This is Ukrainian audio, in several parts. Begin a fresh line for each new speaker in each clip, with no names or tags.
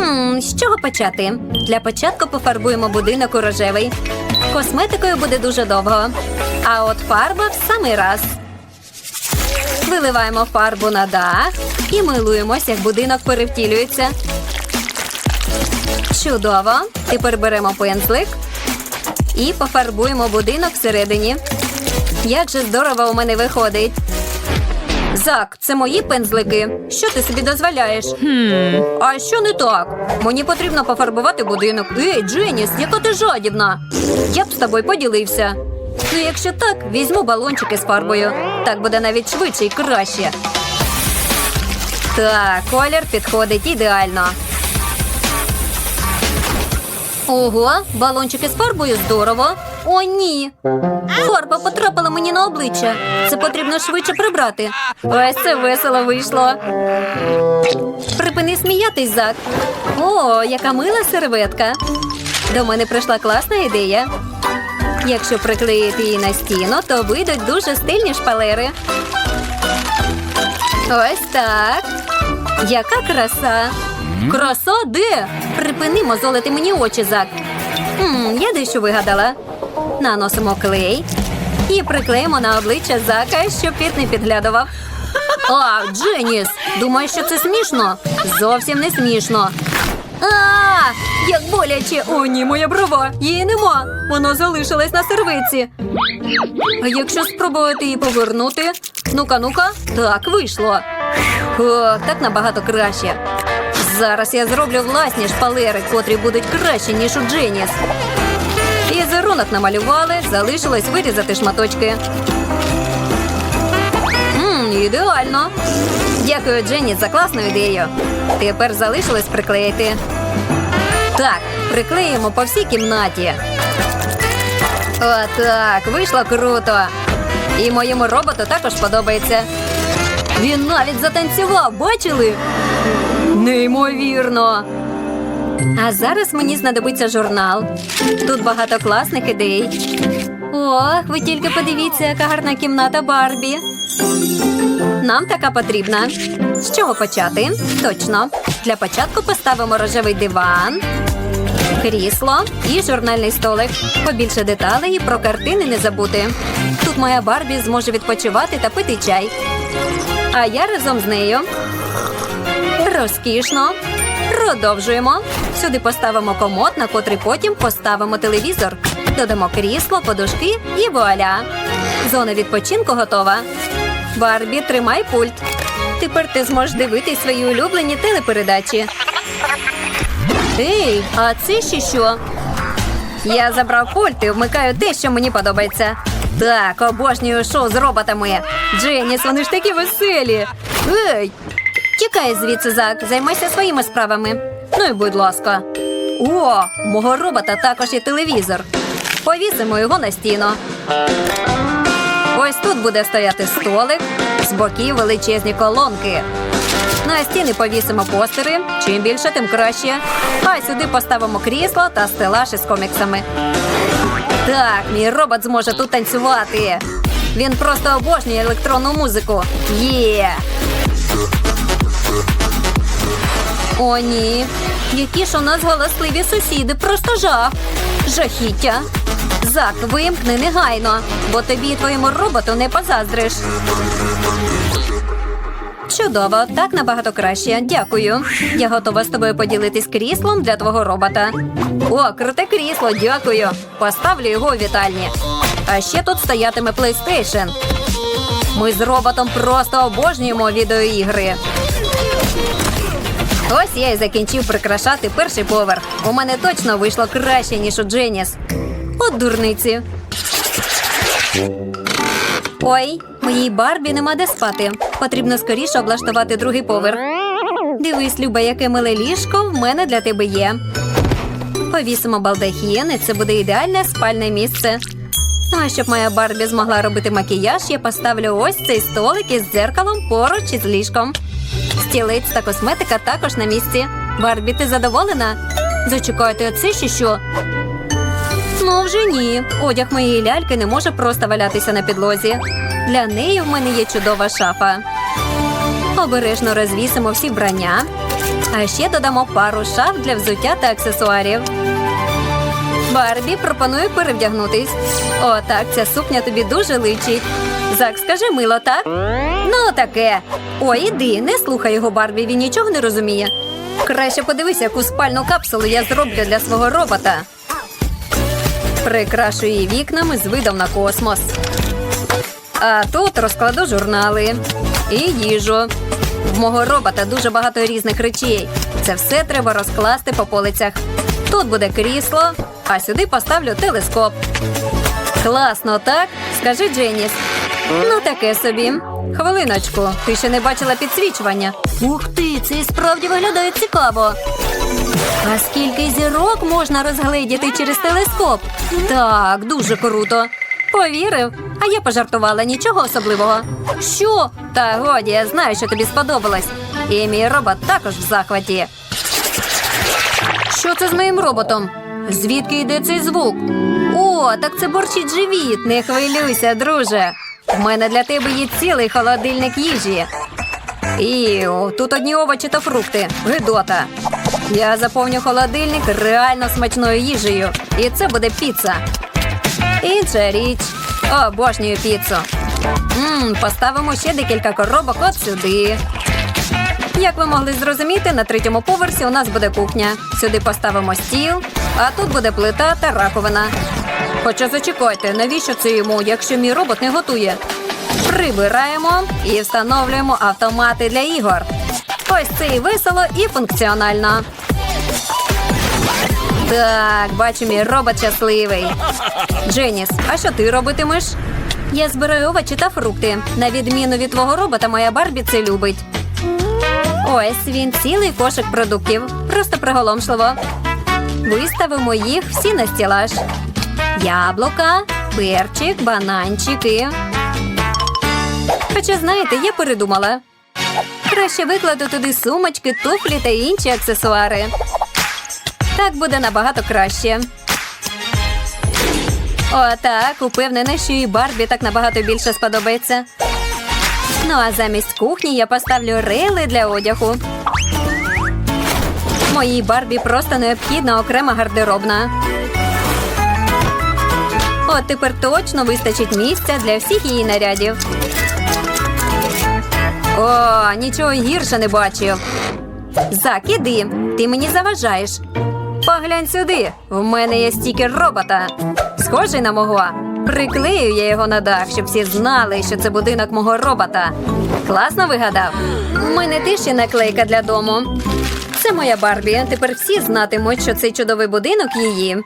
Хм, з чого почати? Для початку пофарбуємо будинок у рожевий. Косметикою буде дуже довго. А от фарба в самий раз. Виливаємо фарбу на дах і милуємось, як будинок перевтілюється. Чудово. Тепер беремо пензлик і пофарбуємо будинок всередині. Як же здорово у мене виходить. Зак, це мої пензлики. Що ти собі дозволяєш? А що не так? Мені потрібно пофарбувати будинок. Ей, Дженіс, яка ти жадібна. Я б з тобою поділився. Ну, якщо так, візьму балончики з фарбою. Так буде навіть швидше і краще. Так, колір підходить ідеально. Ого, балончики з фарбою здорово. О, ні. Фарба потрапила мені на обличчя. Це потрібно швидше прибрати. Ось це весело вийшло. Припини сміятись, Зак. О, яка мила серветка. До мене прийшла класна ідея. Якщо приклеїти її на стіну, то вийдуть дуже стильні шпалери. Ось так. Яка краса. Краса де? Припини мозолити мені очі, Зак. Хм, я дещо вигадала. Наносимо клей і приклеїмо на обличчя Зака, щоб піт не підглядував. А, Дженіс, думаєш, що це смішно? Зовсім не смішно. А, як боляче! О, ні, моя брова! Її нема. Вона залишилась на сервиці. А якщо спробувати її повернути? Ну-ка, ну-ка, так вийшло. Ох, так набагато краще. Зараз я зроблю власні шпалери, котрі будуть краще, ніж у Дженіс. Візерунок намалювали, залишилось вирізати шматочки. Мм, ідеально. Дякую, Дженні, за класну ідею. Тепер залишилось приклеїти. Так, приклеїмо по всій кімнаті. Отак, вийшло круто. І моєму роботу також подобається. Він навіть затанцював, бачили? Неймовірно. А зараз мені знадобиться журнал. Тут багато класних ідей. Ох, ви тільки подивіться, яка гарна кімната Барбі. Нам така потрібна. З чого почати? Точно. Для початку поставимо рожевий диван, крісло і журнальний столик. Побільше деталей і про картини не забути. Тут моя Барбі зможе відпочивати та пити чай. А я разом з нею. Розкішно. Продовжуємо. Сюди поставимо комод, на котрий потім поставимо телевізор. Додамо крісло, подушки і вуаля. Зона відпочинку готова. Барбі, тримай пульт. Тепер ти зможеш дивитись свої улюблені телепередачі. Ей, а це ще що? Я забрав пульт і вмикаю те, що мені подобається. Так, обожнюю шоу з роботами. Дженіс, вони ж такі веселі. Ей! Тікай звідси, Зак, займайся своїми справами. Ну і будь ласка. О, мого робота також є телевізор. Повісимо його на стіну. Ось тут буде стояти столик, з боків величезні колонки. На стіни повісимо постери. Чим більше, тим краще. А сюди поставимо крісло та стелаж із коміксами. Так, мій робот зможе тут танцювати. Він просто обожнює електронну музику. Є! О, ні. Які ж у нас галасливі сусіди, просто жах. Жахіття. Зак, вимкни негайно, бо тобі і твоєму роботу не позаздриш. Чудово, так набагато краще. Дякую. Я готова з тобою поділитись кріслом для твого робота. О, круте крісло, дякую. Поставлю його у вітальні. А ще тут стоятиме PlayStation. Ми з роботом просто обожнюємо відеоігри. Ось я і закінчив прикрашати перший поверх. У мене точно вийшло краще, ніж у Дженіс. От дурниці. Ой, моїй Барбі нема де спати. Потрібно скоріше облаштувати другий поверх. Дивись, Люба, яке миле ліжко в мене для тебе є. Повісимо балдахін, і це буде ідеальне спальне місце. Ну, а щоб моя Барбі змогла робити макіяж, я поставлю ось цей столик із дзеркалом поруч із ліжком. Стілець та косметика також на місці. Барбі, ти задоволена? Зачекайте, а це ще що? Ну, вже ні. Одяг моєї ляльки не може просто валятися на підлозі. Для неї в мене є чудова шафа. Обережно розвісимо всі вбрання. А ще додамо пару шаф для взуття та аксесуарів. Барбі пропоную перевдягнутись. О, так, ця сукня тобі дуже личить. Зак, скажи мило, так? Ну, таке. Ой, іди, не слухай його, Барбі, він нічого не розуміє. Краще подивися, яку спальну капсулу я зроблю для свого робота. Прикрашу її вікнами з видом на космос. А тут розкладу журнали і їжу. В мого робота дуже багато різних речей. Це все треба розкласти по полицях. Тут буде крісло, а сюди поставлю телескоп. Класно, так? Скажи Дженіс. Ну, таке собі. Хвилиночку, ти ще не бачила підсвічування. Ух ти, це і справді виглядає цікаво. А скільки зірок можна розгледіти через телескоп? Так, дуже круто. Повірив, а я пожартувала нічого особливого. Що? Та годі, я знаю, що тобі сподобалось. І мій робот також в захваті. Що це з моїм роботом? Звідки йде цей звук? О, так це борчить живіт. Не хвилюйся, друже. В мене для тебе є цілий холодильник їжі. І тут одні овочі та фрукти. Гидота. Я заповню холодильник реально смачною їжею. І це буде піца. Інша річ. Обожнюю піцу. Мм, поставимо ще декілька коробок от сюди. Як ви могли зрозуміти, на третьому поверсі у нас буде кухня. Сюди поставимо стіл, а тут буде плита та раковина. Хоча зачекайте, навіщо це йому, якщо мій робот не готує? Прибираємо і встановлюємо автомати для ігор. Ось це і весело, і функціонально. Так, бачу, мій робот щасливий. Дженіс, а що ти робитимеш? Я збираю овочі та фрукти. На відміну від твого робота, моя Барбі це любить. Ось він цілий кошик продуктів. Просто приголомшливо. Виставимо їх всі на стілаж. Яблука, перчик, бананчики. Хоча, знаєте, я передумала. Краще викладу туди сумочки, туфлі та інші аксесуари. Так буде набагато краще. Отак, упевнена, що і Барбі так набагато більше сподобається. Ну а замість кухні я поставлю рейли для одягу. Моїй Барбі просто необхідна окрема гардеробна. От тепер точно вистачить місця для всіх її нарядів. О, нічого гірше не бачив. Зак, іди, ти мені заважаєш. Поглянь сюди. В мене є стікер робота. Схожий на мого. Приклею я його на дах, щоб всі знали, що це будинок мого робота. Класно вигадав. У мене теж є наклейка для дому. Це моя Барбі. Тепер всі знатимуть, що цей чудовий будинок її.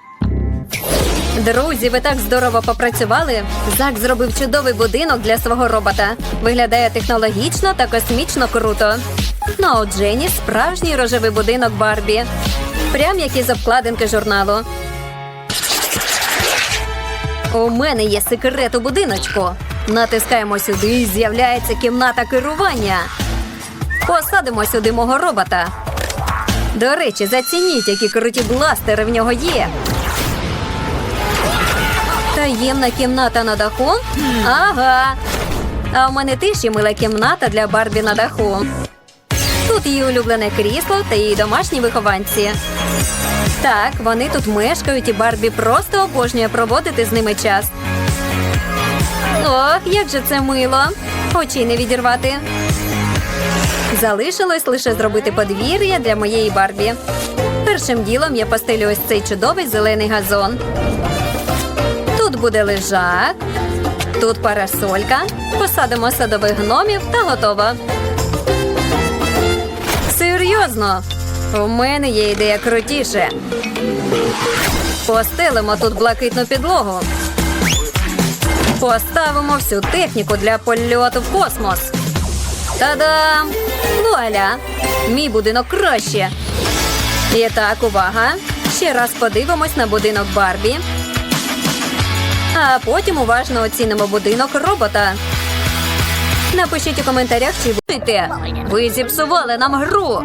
Друзі, ви так здорово попрацювали. Зак зробив чудовий будинок для свого робота. Виглядає технологічно та космічно круто. Ну а у Джені справжній рожевий будинок Барбі. Прям як із обкладинки журналу. У мене є секрет у будиночку. Натискаємо сюди і з'являється кімната керування. Посадимо сюди мого робота. До речі, зацініть, які круті бластери в нього є. Таємна кімната на даху? Ага. А у мене є мила кімната для Барбі на даху. Тут її улюблене крісло та її домашні вихованці. Так, вони тут мешкають, і Барбі просто обожнює проводити з ними час. Ох, як же це мило. Очі не відірвати. Залишилось лише зробити подвір'я для моєї Барбі. Першим ділом я постелю ось цей чудовий зелений газон. Тут буде лежак, тут парасолька. Посадимо садових гномів та готово. Серйозно, у мене є ідея крутіше. Постелимо тут блакитну підлогу. Поставимо всю техніку для польоту в космос. Та-дам! Вуаля! Мій будинок краще. І так, увага! Ще раз подивимось на будинок Барбі. А потім уважно оцінимо будинок робота. Напишіть у коментарях, чи будете. Ви зіпсували нам гру.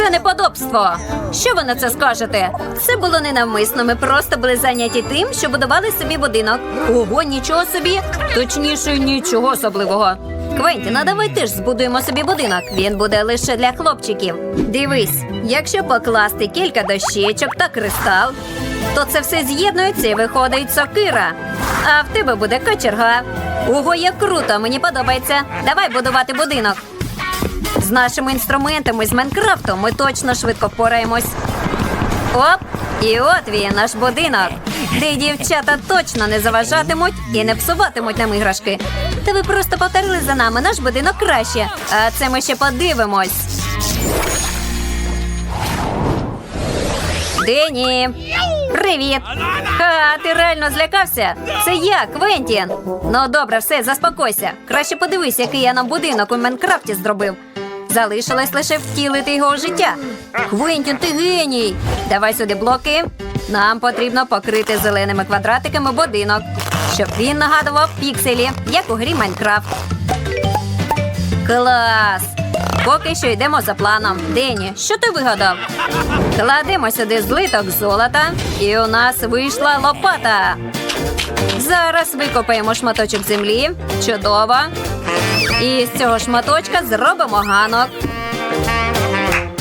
Це неподобство. Що ви на це скажете? Це було ненавмисно. Ми просто були зайняті тим, що будували собі будинок. Ого, нічого собі. Точніше, нічого особливого. Квентін, а давай теж збудуємо собі будинок. Він буде лише для хлопчиків. Дивись, якщо покласти кілька дощечок та кристал, то це все з'єднується і виходить сокира. А в тебе буде кочерга. Ого, як круто, мені подобається. Давай будувати будинок. З нашими інструментами з Майнкрафту ми точно швидко впораємось. Оп! І от він, наш будинок, де дівчата точно не заважатимуть і не псуватимуть нам іграшки. Та ви просто повторили за нами наш будинок краще. А це ми ще подивимось. Дені! Привіт! Ха, ти реально злякався? Це я, Квентін. Ну добре, все, заспокойся. Краще подивись, який я нам будинок у Майнкрафті зробив. Залишилось лише втілити його життя. Квентін, ти геній! Давай сюди блоки. Нам потрібно покрити зеленими квадратиками будинок, щоб він нагадував пікселі, як у грі Майнкрафт. Клас! Поки що йдемо за планом. Дені, що ти вигадав? Кладемо сюди злиток золота, і у нас вийшла лопата. Зараз викопаємо шматочок землі. Чудово. І з цього шматочка зробимо ганок.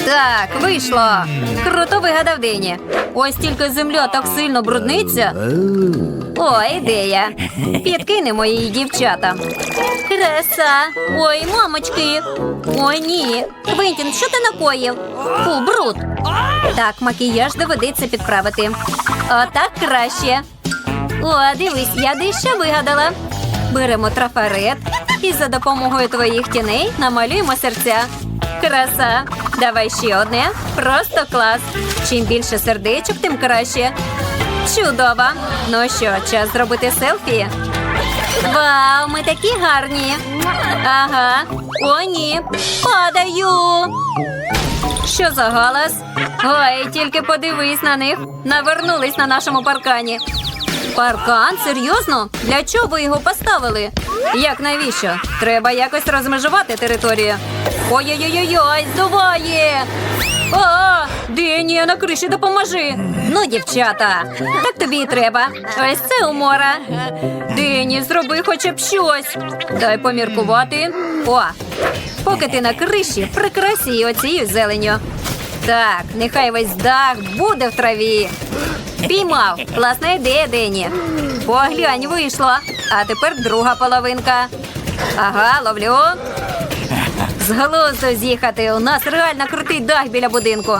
Так, вийшло. Круто вигадав Дені. Ось тільки земля так сильно брудниться. О, ідея. Підкинемо її дівчатам. Краса. Ой, мамочки. Ой, ні. Квентін, що ти накоїв? Фу, бруд. Так, макіяж доведеться підправити. Отак краще. О, дивись, я дещо вигадала. Беремо трафарет і за допомогою твоїх тіней намалюємо серця. Краса. Давай ще одне. Просто клас. Чим більше сердечок, тим краще. Чудово. Ну що, час зробити селфі? Вау, ми такі гарні. Ага. О, ні. Падаю. Що за галас? Ой, тільки подивись на них. Навернулись на нашому паркані. Паркан? Серйозно? Для чого ви його поставили? Як навіщо? Треба якось розмежувати територію. Ой-ой-ой, здуває! А, Дені, на криші допоможи. Ну, дівчата, так тобі і треба. Ось це умора. Дені, зроби хоча б щось. Дай поміркувати. О, поки ти на криші, прикраси її оцією зеленню. Так, нехай весь дах буде в траві. Піймав. Класна ідея, Дені. Поглянь, вийшло. А тепер друга половинка. Ага, ловлю. З глузду з'їхати. У нас реально крутий дах біля будинку.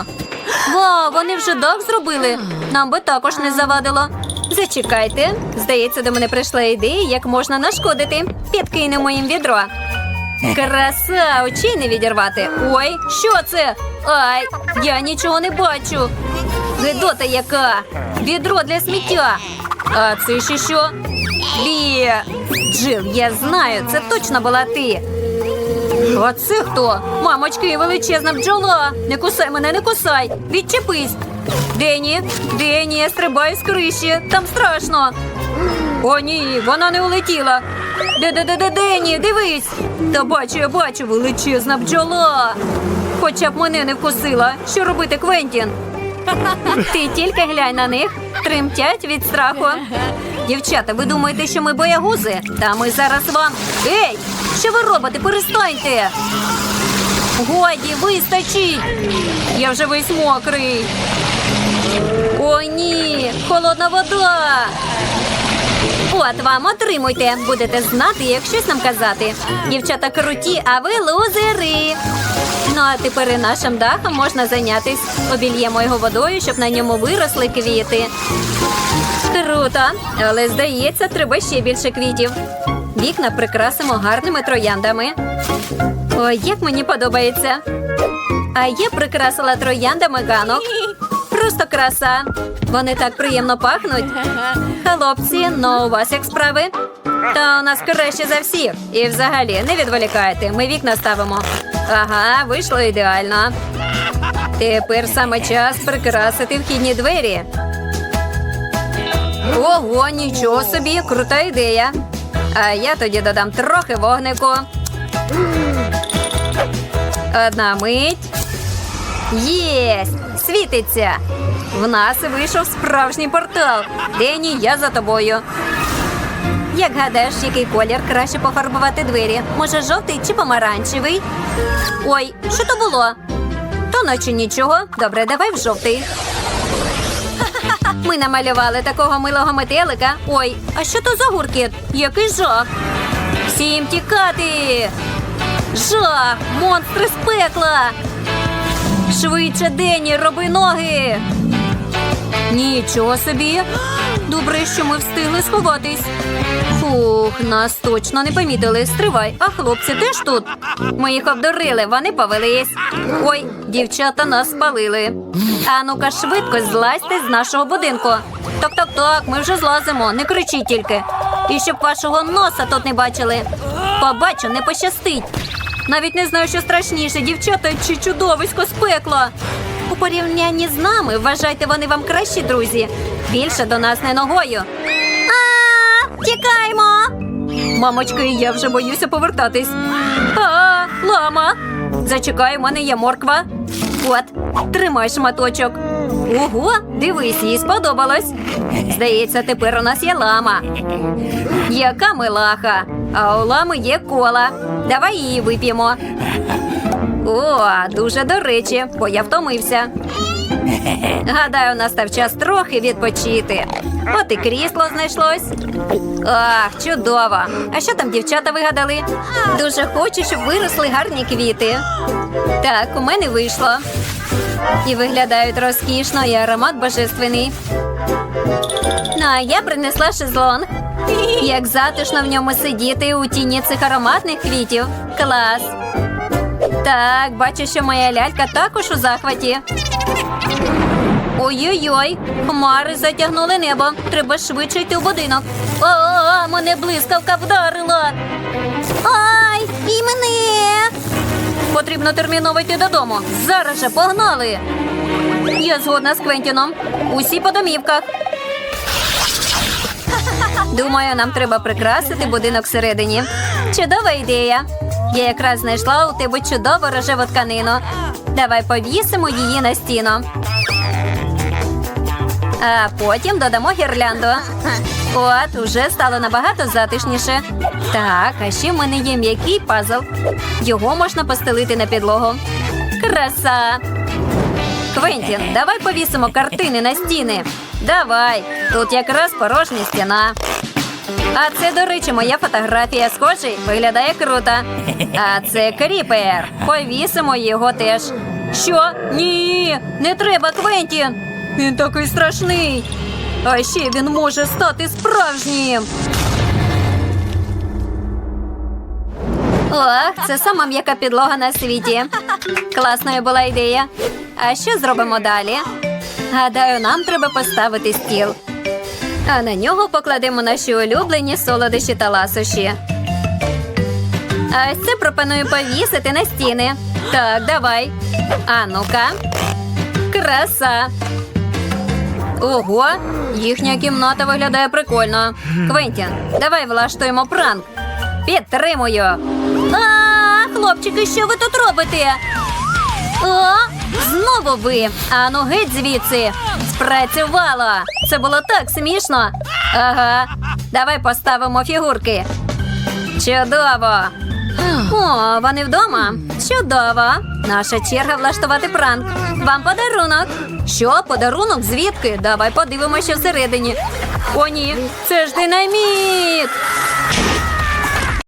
Вау, вони вже дах зробили. Нам би також не завадило. Зачекайте. Здається, до мене прийшла ідея, як можна нашкодити. Підкинемо їм відро. Краса, очей не відірвати. Ой, що це? Ай, я нічого не бачу. Гидота яка? Відро для сміття. А це ще що? Бі. Джил, я знаю, це точно була ти. А це хто? Мамочки, величезна бджола. Не кусай мене, не кусай. Відчепись. Дені, Дені, я стрибаю з криші. Там страшно. О, ні, вона не улетіла. Де-де-де-де, Дені, дивись. Та бачу, я бачу, величезна бджола. Хоча б мене не вкусила. Що робити, Квентін? Ти тільки глянь на них, тремтять від страху. Дівчата, ви думаєте, що ми боягузи? Та ми зараз вам. Ей! Що ви робите? Перестаньте! Годі, вистачить! Я вже весь мокрий. О, ні! Холодна вода! От вам отримуйте. Будете знати, як щось нам казати. Дівчата круті, а ви лузери. Ну а тепер і нашим дахом можна зайнятись. Обільємо його водою, щоб на ньому виросли квіти. Круто, але здається, треба ще більше квітів. Вікна прикрасимо гарними трояндами. Ой, як мені подобається. А я прикрасила трояндами ганок. Просто краса. Вони так приємно пахнуть. Хлопці, ну у вас як справи? Та у нас краще за всіх. І взагалі не відволікайте. Ми вікна ставимо. Ага, вийшло ідеально. Тепер саме час прикрасити вхідні двері. Ого, нічого собі, крута ідея. А я тоді додам трохи вогнику. Одна мить. Єсть! Світиться! В нас вийшов справжній портал. Дені, я за тобою. Як гадаєш, який колір краще пофарбувати двері? Може, жовтий чи помаранчевий? Ой, що то було? То наче нічого. Добре, давай в жовтий. Ми намалювали такого милого метелика. Ой, а що то за гуркіт? Який жах! Всім тікати! Жах! Монстри з пекла! Швидше, Дені, роби ноги! Нічого собі! Добре, що ми встигли сховатись. Фух, нас точно не помітили. Стривай, а хлопці теж тут. Ми їх обдурили, вони повелись. Ой, дівчата нас спалили. А ну-ка, швидко злазьте з нашого будинку. Так, так, так, ми вже злазимо, не кричіть тільки. І щоб вашого носа тут не бачили. Побачу, не пощастить. Навіть не знаю, що страшніше, дівчата чи чудовисько з пекла. У порівнянні з нами вважайте вони вам кращі друзі. Більше до нас не ногою. А, тікаймо. Мамочки, я вже боюся повертатись. А, лама. Зачекай, у мене є морква. От, тримай шматочок. Ого, дивись, їй сподобалось. Здається, тепер у нас є лама. Яка милаха. А у лами є кола. Давай її вип'ємо. О, дуже до речі, бо я втомився. Гадаю, настав час трохи відпочити. От і крісло знайшлось. Ах, чудово! А що там дівчата вигадали? Дуже хочу, щоб виросли гарні квіти. Так, у мене вийшло. І виглядають розкішно, і аромат божественний. Ну, а я принесла шезлонг. Як затишно в ньому сидіти у тіні цих ароматних квітів. Клас! Так, бачу, що моя лялька також у захваті. Ой-ой-ой, хмари затягнули небо. Треба швидше йти в будинок. О, мене блискавка вдарила. Ай, і мене. Потрібно терміново йти додому. Зараз же погнали. Я згодна з Квентіном. Усі по домівках. Думаю, нам треба прикрасити будинок всередині. Чудова ідея. Я якраз знайшла у тебе чудову рожеву тканину. Давай повісимо її на стіну. А потім додамо гірлянду. От, уже стало набагато затишніше. Так, а ще в мене є м'який пазл. Його можна постелити на підлогу. Краса! Квентін, давай повісимо картини на стіни. Давай. Тут якраз порожня стіна. А це, до речі, моя фотографія. Схожий, виглядає круто. А це кріпер. Повісимо його теж. Що? Ні, не треба, Квентін. Він такий страшний. А ще він може стати справжнім. Ох, це сама м'яка підлога на світі. Класною була ідея. А що зробимо далі? Гадаю, нам треба поставити стіл. А на нього покладемо наші улюблені солодощі та ласощі. А ось це пропоную повісити на стіни. Так, давай. А ну-ка. Краса. Ого, їхня кімната виглядає прикольно. Квентін, давай влаштуємо пранк. Підтримую. А, хлопчики, що ви тут робите? О, знову ви. Ану геть звідси. Спрацювало. Це було так смішно. Ага. Давай поставимо фігурки. Чудово. О, вони вдома. Чудово. Наша черга влаштувати пранк. Вам подарунок. Що, подарунок? Звідки? Давай подивимося, всередині. О, ні, це ж динаміт.